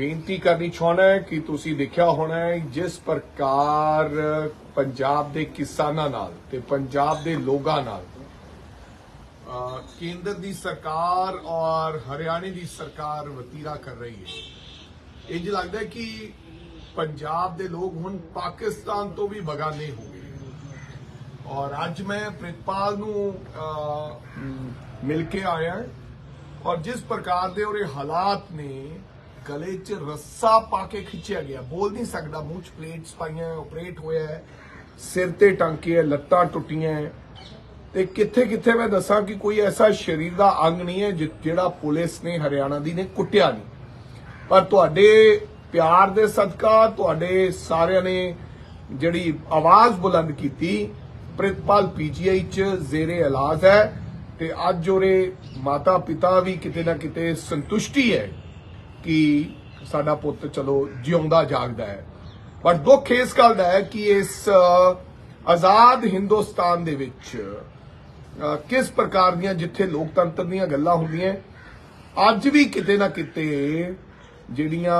ਬੇਨਤੀ ਕਰਨੀ ਚਾਹੁੰਦਾ ਹੈ ਕਿ ਤੁਸੀਂ ਦੇਖਿਆ ਹੋਣਾ ਹੈ, ਜਿਸ ਪ੍ਰਕਾਰ ਪੰਜਾਬ ਦੇ ਕਿਸਾਨਾਂ ਨਾਲ ਤੇ ਪੰਜਾਬ ਦੇ ਲੋਕਾਂ ਨਾਲ ਕੇਂਦਰ ਦੀ ਸਰਕਾਰ ਔਰ ਹਰਿਆਣੇ ਦੀ ਸਰਕਾਰ ਵਤੀਰਾ ਕਰ ਰਹੀ ਹੈ। ਇੰਜ ਲੱਗਦਾ ਹੈ ਕਿ ਪੰਜਾਬ ਦੇ ਲੋਕ ਹੁਣ ਪਾਕਿਸਤਾਨ ਤੋਂ ਵੀ ਬਗਾਨੇ ਹੋ ਗਏ। ਔਰ ਅੱਜ ਮੈਂ ਪ੍ਰਿਤਪਾਲ ਨੂੰ ਮਿਲ ਕੇ ਆਇਆ ਔਰ ਜਿਸ ਪ੍ਰਕਾਰ ਦੇ ਉਹਦੇ ਹਾਲਾਤ ਨੇ ਗਲੇ 'ਚ ਰੱਸਾ ਪਾ ਕੇ ਖਿੱਚਿਆ ਗਿਆ। ਬੋਲ ਨਹੀਂ ਸਕਦਾ, ਮੂੰਹ 'ਚ ਪਲੇਟਸ ਪਾਈਆਂ ਆਪਰੇਟ ਹੋਇਆ ਹੈ। ਸਿਰ ਤੇ ਟਾਂਕੇ ਹੈ, ਲੱਤਾਂ ਟੁੱਟੀਆਂ ਹੈ। ਤੇ ਕਿੱਥੇ ਕਿੱਥੇ ਮੈਂ ਦੱਸਾਂ ਕਿ ਕੋਈ ਐਸਾ ਸਰੀਰ ਦਾ ਅੰਗ ਨਹੀਂ ਹੈ ਜਿਹੜਾ ਪੁਲਿਸ ਨੇ ਹਰਿਆਣਾ ਦੀ ਨੇ ਕੁੱਟਿਆ ਨਹੀਂ। ਪਰ ਤੁਹਾਡੇ ਪਿਆਰ ਦੇ ਸਦਕਾ ਤੁਹਾਡੇ ਸਾਰਿਆਂ ਨੇ ਜਿਹੜੀ ਆਵਾਜ਼ ਬੁਲੰਦ ਕੀਤੀ, ਪ੍ਰਿਤਪਾਲ ਪੀਜੀਆਈ ਚ ਜ਼ੇਰੇ ਇਲਾਜ ਹੈ ਤੇ ਅੱਜ ਉਹਦੇ ਮਾਤਾ ਪਿਤਾ ਵੀ ਕਿਤੇ ਨਾ ਕਿਤੇ ਸੰਤੁਸ਼ਟੀ ਹੈ। ਕਿ ਸਾਡਾ ਪੁੱਤ ਚਲੋ ਜਿਉਂਦਾ ਜਾਗਦਾ ਹੈ ਪਰ ਦੁੱਖ ਇਸ ਗੱਲ ਦਾ ਹੈ ਕਿ ਇਸ ਅ, ਆਜ਼ਾਦ ਹਿੰਦੁਸਤਾਨ ਦੇ ਵਿੱਚ ਅ, ਕਿਸ ਪ੍ਰਕਾਰ ਦੀਆਂ ਜਿੱਥੇ ਲੋਕਤੰਤਰ ਦੀਆਂ ਗੱਲਾਂ ਹੁੰਦੀਆਂ ਅੱਜ ਵੀ ਕਿਤੇ ਨਾ ਕਿਤੇ ਜਿਹੜੀਆਂ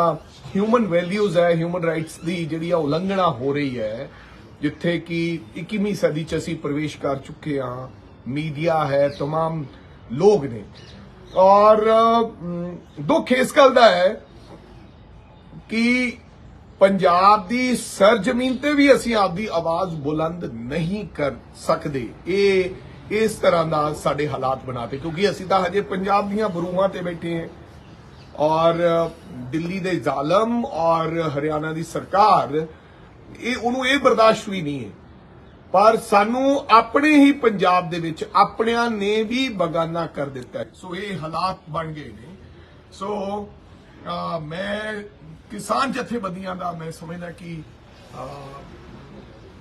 ਹਿਊਮਨ ਵੈਲਿਊਜ਼ ਹੈ ਹਿਊਮਨ ਰਾਈਟਸ ਦੀ ਜਿਹੜੀ ਆ ਉਲੰਘਣਾ ਹੋ ਰਹੀ ਹੈ ਜਿੱਥੇ ਕਿ 21ਵੀਂ ਸਦੀ ਚ ਅਸੀਂ ਪ੍ਰਵੇਸ਼ ਕਰ ਚੁੱਕੇ ਹਾਂ ਮੀਡੀਆ ਹੈ तमाम ਲੋਕ ਨੇ ਔਰ ਦੁੱਖ ਇਸ ਗੱਲ ਦਾ ਹੈ ਕਿ ਪੰਜਾਬ ਦੀ ਸਰਜ਼ਮੀਨ ਤੇ ਵੀ ਅਸੀਂ ਆਪਦੀ ਆਵਾਜ਼ ਬੁਲੰਦ ਨਹੀਂ ਕਰ ਸਕਦੇ। ਇਹ, ਇਸ ਤਰ੍ਹਾਂ ਦਾ ਸਾਡੇ ਹਾਲਾਤ ਬਣਾਤੇ ਕਿਉਂਕਿ ਅਸੀਂ ਤਾਂ ਹਜੇ ਪੰਜਾਬ ਦੀਆਂ ਬਰੂਹਾਂ ਤੇ ਬੈਠੇ ਹਾਂ। ਔਰ, ਦਿੱਲੀ ਦੇ ਜ਼ਾਲਮ ਔਰ ਹਰਿਆਣਾ ਦੀ ਸਰਕਾਰ, ਇਹ, ਉਹਨੂੰ ਇਹ ਬਰਦਾਸ਼ਤ ਵੀ ਨਹੀਂ ਹੈ। ਪਰ ਸਾਨੂੰ ਆਪਣੇ ਹੀ ਪੰਜਾਬ ਦੇ ਵਿੱਚ ਆਪਣਿਆਂ ਨੇ ਵੀ ਬਗਾਨਾ ਕਰ ਦਿੱਤਾ ਸੋ ਇਹ ਹਾਲਾਤ ਬਣ ਗਏ ਨੇ। ਸੋ ਮੈਂ ਕਿਸਾਨ ਜਥੇਬੰਦੀਆਂ ਦਾ ਮੈਂ ਸਮਝਦਾ ਕਿ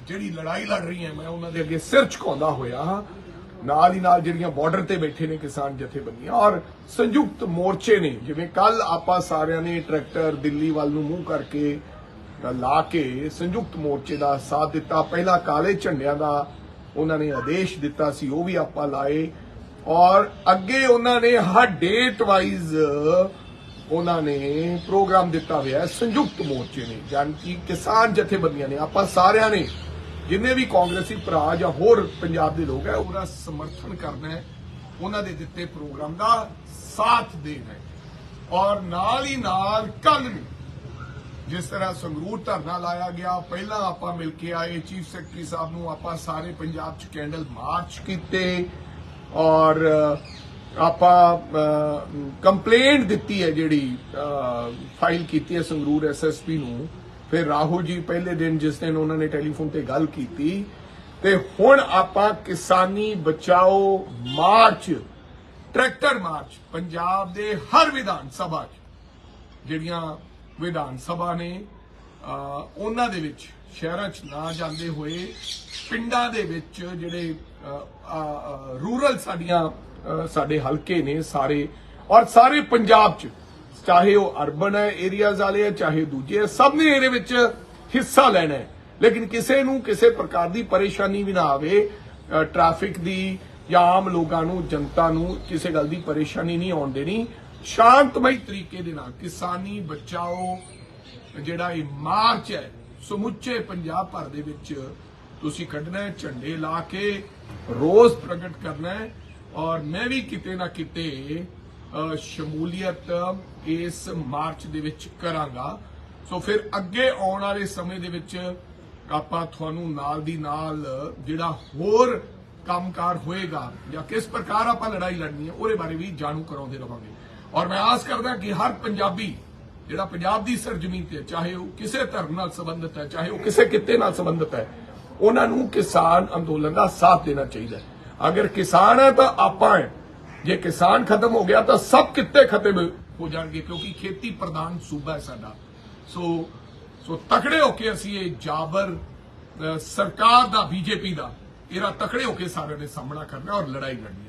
ਜਿਹੜੀ ਲੜਾਈ ਲੜ ਰਹੀ ਹੈ, ਮੈਂ ਉਹਨਾਂ ਦੇ ਅੱਗੇ ਸਿਰ ਝੁਕਾਉਂਦਾ ਹੋਇਆ ਨਾਲ ਹੀ ਨਾਲ ਜਿਹੜੀਆਂ ਬਾਰਡਰ ਤੇ ਬੈਠੇ ਨੇ ਕਿਸਾਨ ਜਥੇਬੰਦੀਆਂ ਔਰ ਸੰਯੁਕਤ ਮੋਰਚੇ ਨੇ, ਜਿਵੇਂ ਕੱਲ ਆਪਾਂ ਸਾਰਿਆਂ ਨੇ ਟਰੈਕਟਰ ਦਿੱਲੀ ਵੱਲ ਨੂੰ ਮੂੰਹ ਕਰਕੇ ਲਾ ਕੇ ਸੰਯੁਕਤ ਮੋਰਚੇ ਦਾ ਸਾਥ ਦਿੱਤਾ। ਪਹਿਲਾ ਕਾਲੇ ਝੰਡਿਆਂ ਦਾ ਉਹਨਾਂ ਨੇ ਆਦੇਸ਼ ਦਿੱਤਾ ਸੀ, ਉਹ ਵੀ ਆਪਾਂ ਲਾਏ। ਔਰ ਅੱਗੇ ਉਹਨਾਂ ਨੇ ਹਰ ਡੇਟ ਵਾਈਜ਼ ਉਹਨਾਂ ਨੇ ਪ੍ਰੋਗਰਾਮ ਦਿੱਤਾ ਹੋਇਆ ਸੰਯੁਕਤ ਮੋਰਚੇ ਨੇ ਜਾਨ ਕਿ ਕਿਸਾਨ ਜਥੇਬੰਦੀਆਂ ਨੇ। ਆਪਾਂ ਸਾਰਿਆਂ ਨੇ, ਜਿੰਨੇ ਵੀ ਕਾਂਗਰਸੀ ਭਰਾ ਜਾਂ ਹੋਰ ਪੰਜਾਬ ਦੇ ਲੋਕ ਹੈ, ਉਹਦਾ ਸਮਰਥਨ ਕਰਨਾ ਹੈ। ਉਹਨਾਂ ਦੇ ਦਿੱਤੇ ਪ੍ਰੋਗਰਾਮ ਦਾ ਸਾਥ ਦੇਣਾ ਹੈ। ਔਰ ਨਾਲ ਹੀ ਨਾਲ ਕੱਲ ਨੂੰ ਜਿਸ ਤਰ੍ਹਾਂ ਸੰਗਰੂਰ ਧਰਨਾ ਲਾਇਆ ਗਿਆ ਪਹਿਲਾਂ ਆਪਾਂ ਮਿਲ ਕੇ ਆਏ ਚੀਫ ਸੈਕਟਰੀ ਸਾਹਿਬ ਨੂੰ ਆਪਾਂ ਸਾਰੇ ਪੰਜਾਬ 'ਚ ਕੈਂਡਲ ਮਾਰਚ ਕੀਤੇ ਔਰ ਅ, ਆਪਾਂ ਕੰਪਲੇਂਟ ਦਿੱਤੀ ਹੈ ਜਿਹੜੀ ਫਾਈਲ ਕੀਤੀ ਹੈ ਸੰਗਰੂਰ ਐਸਐਸਪੀ ਨੂੰ। ਫਿਰ ਰਾਹੁਲ ਜੀ ਪਹਿਲੇ ਦਿਨ ਜਿਸ ਦਿਨ ਉਹਨਾਂ ਨੇ ਟੈਲੀਫੋਨ ਤੇ ਗੱਲ ਕੀਤੀ ਤੇ ਹੁਣ ਆਪਾਂ ਕਿਸਾਨੀ ਬਚਾਓ ਮਾਰਚ ਟਰੈਕਟਰ ਮਾਰਚ ਪੰਜਾਬ ਦੇ ਹਰ ਵਿਧਾਨ ਸਭਾ 'ਚ ਜਿਹੜੀਆਂ ਵਿਧਾਨ ਸਭਾ ਨੇ ਉਹਨਾਂ ਦੇ ਵਿੱਚ, ਸ਼ਹਿਰਾਂ 'ਚ ਨਾ ਜਾਂਦੇ ਹੋਏ ਪਿੰਡਾਂ ਦੇ ਵਿੱਚ ਜਿਹੜੇ ਰੂਰਲ ਸਾਡੀਆਂ ਸਾਡੇ ਹਲਕੇ ਨੇ ਸਾਰੇ, ਔਰ ਸਾਰੇ ਪੰਜਾਬ 'ਚ, ਚਾਹੇ ਉਹ ਅਰਬਨ ਹੈ, ਏਰੀਆਜ਼ ਵਾਲੇ ਹੈ, ਚਾਹੇ ਦੂਜੇ ਸਭ ਨੇ ਇਹਦੇ ਵਿੱਚ ਹਿੱਸਾ ਲੈਣਾ ਹੈ। ਲੇਕਿਨ ਕਿਸੇ ਨੂੰ ਕਿਸੇ ਪ੍ਰਕਾਰ ਦੀ ਪਰੇਸ਼ਾਨੀ ਵੀ ਨਾ ਆਵੇ ਟ੍ਰੈਫਿਕ ਦੀ ਜਾਂ ਆਮ ਲੋਕਾਂ ਨੂੰ, ਜਨਤਾ ਨੂੰ ਕਿਸੇ ਗੱਲ ਦੀ ਪਰੇਸ਼ਾਨੀ ਨਹੀਂ ਆਉਣ ਦੇਣੀ। ਸ਼ਾਂਤਮਈ ਤਰੀਕੇ ਦੇ ਨਾਲ ਕਿਸਾਨੀ ਬਚਾਓ, ਜਿਹੜਾ ਇਹ ਮਾਰਚ ਹੈ, ਸਮੁੱਚੇ ਪੰਜਾਬ ਭਰ ਦੇ ਵਿੱਚ ਤੁਸੀਂ ਕੱਢਣਾ ਹੈ, ਝੰਡੇ ਲਾ ਕੇ ਰੋਜ਼ ਪ੍ਰਗਟ ਕਰਨਾ ਹੈ। ਔਰ ਮੈਂ ਵੀ ਕਿਤੇ ਨਾ ਕਿਤੇ ਸ਼ਮੂਲੀਅਤ ਇਸ ਮਾਰਚ ਦੇ ਵਿੱਚ ਕਰਾਂਗਾ। ਸੋ ਫਿਰ ਅੱਗੇ ਆਉਣ ਵਾਲੇ ਸਮੇਂ ਦੇ ਵਿੱਚ ਆਪਾਂ ਤੁਹਾਨੂੰ ਨਾਲ ਦੀ ਨਾਲ ਜਿਹੜਾ ਹੋਰ ਕੰਮਕਾਰ ਹੋਏਗਾ ਜਾਂ ਕਿਸ ਪ੍ਰਕਾਰ ਆਪਾਂ ਲੜਾਈ ਲੜਨੀ ਹੈ, ਉਹਦੇ ਬਾਰੇ ਵੀ ਜਾਣੂ ਕਰਾਉਂਦੇ ਰਵਾਂਗੇ। ਔਰ ਮੈਂ ਆਸ ਕਰਦਾ ਕਿ ਹਰ ਪੰਜਾਬੀ ਜਿਹੜਾ ਪੰਜਾਬ ਦੀ ਸਰਜ਼ਮੀਨ ਤੇ ਹੈ, ਚਾਹੇ ਉਹ ਕਿਸੇ ਧਰਮ ਨਾਲ ਸੰਬੰਧਿਤ ਹੈ ਚਾਹੇ ਉਹ ਕਿਸੇ ਕਿੱਤੇ ਨਾਲ ਸੰਬੰਧਿਤ ਹੈ ਉਹਨਾਂ ਨੂੰ ਕਿਸਾਨ ਅੰਦੋਲਨ ਦਾ ਸਾਥ ਦੇਣਾ ਚਾਹੀਦਾ ਹੈ। ਅਗਰ ਕਿਸਾਨ ਹੈ ਤਾਂ ਆਪਾਂ ਹੈ। ਜੇ ਕਿਸਾਨ ਖਤਮ ਹੋ ਗਿਆ ਤਾਂ ਸਭ ਕਿੱਤੇ ਖਤਮ ਹੋ ਜਾਣਗੇ ਕਿਉਂਕਿ ਖੇਤੀ ਪ੍ਰਧਾਨ ਸੂਬਾ ਹੈ ਸਾਡਾ। ਸੋ ਸੋ ਤਕੜੇ ਹੋ ਕੇ ਅਸੀਂ ਇਹ ਜਾਬਰ ਸਰਕਾਰ ਦਾ ਬੀਜੇਪੀ ਦਾ ਇਹਦਾ ਤਕੜੇ ਹੋ ਕੇ ਸਾਰਿਆਂ ਨੇ ਸਾਹਮਣਾ ਕਰਨਾ ਔਰ ਲੜਾਈ ਲੜਨੀ